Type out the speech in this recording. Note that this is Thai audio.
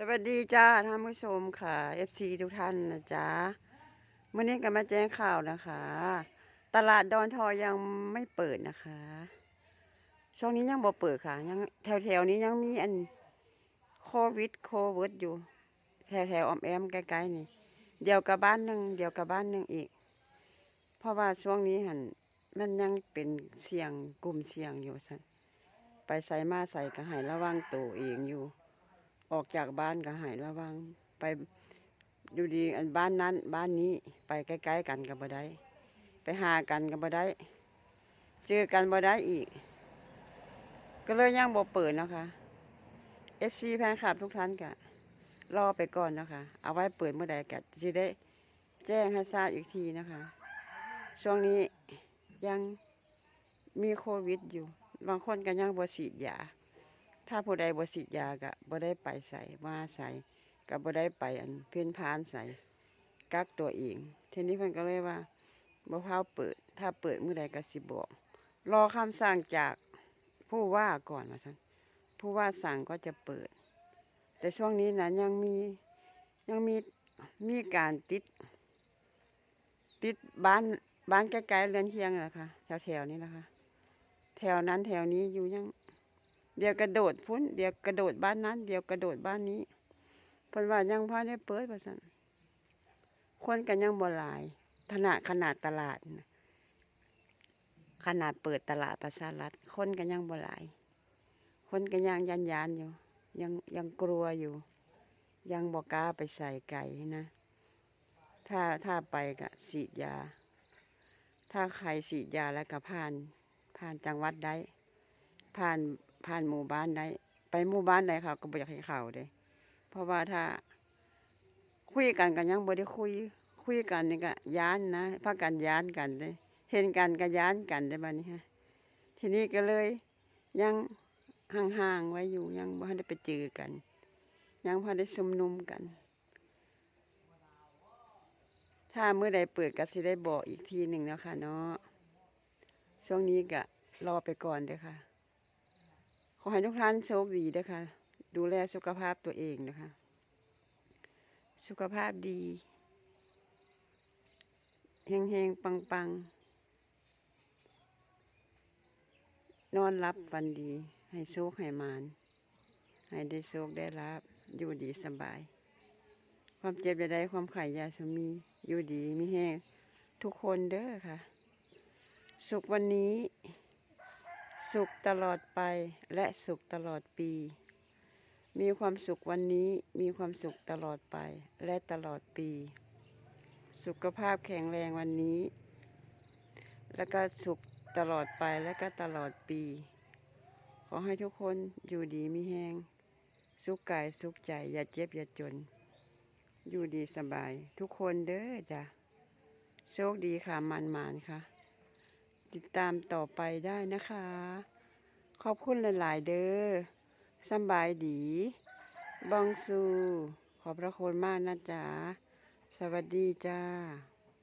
สวัสดีจ้าท่านผู้ชมค่ะ FC ทุกท่านนะจ๊ะเมื่อนี้ก็มาแจ้งข่าวนะคะ ตลาดดอนทอยังไม่เปิดนะคะ ช่วงนี้ยังบ่เปิดค่ะ ยังแถวแถวๆนี้ยังมีอันโควิดโควิดอยู่ แถวแถวๆออมแอมใกล้ๆนี่ เดียวกับบ้านหนึ่งเดียวกับบ้านหนึ่งอีก เพราะว่าช่วงนี้หันมันยังเป็นเสี่ยงกลุ่มเสี่ยงอยู่สันไปใส่มาใส่ก็ให้ระวังตัวเองอยู่ ออกจากบ้านก็ให้ระวัง ไปอยู่ดีอันบ้านนั้น บ้านนี้ไปใกล้ๆกันกับบ่ได้ ไปหากันกับบ่ได้ เจอกันบ่ได้อีก ก็เลยยังบ่เปิดนะคะ FC แฟนคลับทุกท่านกะรอไปก่อนนะคะ เอาไว้เปิดเมื่อใดกะจะได้แจ้งให้ทราบอีกทีนะคะ ช่วงนี้ยังมีโควิดอยู่ บางคนก็ยังบ่ฉีดยา ถ้าผู้ใดบ่ฉีดยาก็บ่ได้ไปใส่มาใส่ก็บ่ได้ไปอันเพ่นพานใส่กักตัวเองทีนี้เพิ่นก็เลยว่าบ่พาวเปิด ถ้าเปิดเมื้อใดก็สิบอกรอคำสั่งจากผู้ว่าก่อนว่าซั่นผู้ว่าสั่งก็จะเปิด แต่ช่วงนี้นะยังมียังมีมีการติด ติดบ้านบ้านใกล้ๆเรือนเคียงนะคะแถวๆนี้นะคะ แถวนั้นแถวนี้อยู่ยัง เดี๋ยวกระโดดพุ่นเดี๋ยวกระโดดบ้านนั้น เดี๋ยวกระโดดบ้านนี้เพิ่นว่ายังพ่อได้เปิดว่าซั่นคนกันยังบ่หลายขนาดขนาดตลาดนะขนาดเปิดตลาดประชารัฐคนกันยังบ่หลาย คนกันยังยันยานอยู่ ยังยังกลัวอยู่ ยังบ่กล้าไปใส่ไก่นะ ถ้าถ้าไปก็ฉีดยา ถ้าใครฉีดยาแล้วก็ผ่านผ่านจังหวัดได้ ผ่านผ่านหมู่บ้านได้ไปหมู่บ้านใดเขาก็บ่อยากให้เขาเด้ เพราะว่าถ้า คุยกันก็ยังบ่ได้คุย คุยกันนี่ก็ย้านนะพากันย้านกันเลยเห็นกันก็ย้านกันได้บัดนี้ฮะทีนี้ก็เลยยังห่างๆไว้อยู่ยังบ่ได้ไปเจอกัน ยังพอได้ชุมนุมกัน ถ้าเมื่อใดเปิดก็สิได้บอกอีกทีหนึ่งแล้วค่ะเนาะช่วงนี้ก็รอไปก่อนเด้อค่ะ อให้ทุกท่านโชคดีเด้อค่ะดูแลสุขภาพตัวเองนะคะ สุขภาพดีเฮงเฮงปังปังนอนรับฝันดี ให้โชคให้มาน ให้ได้โชคได้รับ อยู่ดีสบาย ความเจ็บใดๆความไข่ยาสมี อยู่ดีมีแห้งทุกคนเด้อค่ะ สุขวันนี้ สุขตลอดไปและสุขตลอดปี มีความสุขวันนี้มีความสุขตลอดไปและตลอดปี สุขภาพแข็งแรงวันนี้ แล้วก็สุขตลอดไปและก็ตลอดปี ขอให้ทุกคนอยู่ดีมีแหงสุขกายสุขใจอย่าเจ็บอย่าจน อยู่ดีสบาย ทุกคนเด้อจ้ะโชคดีค่ะมันมานค่ะ ติดตามต่อไปได้นะคะ ขอบคุณหลาย ๆ เด้อสบายดี บองซู ขอบพระคุณมากนะจ๊ะ สวัสดีจ้า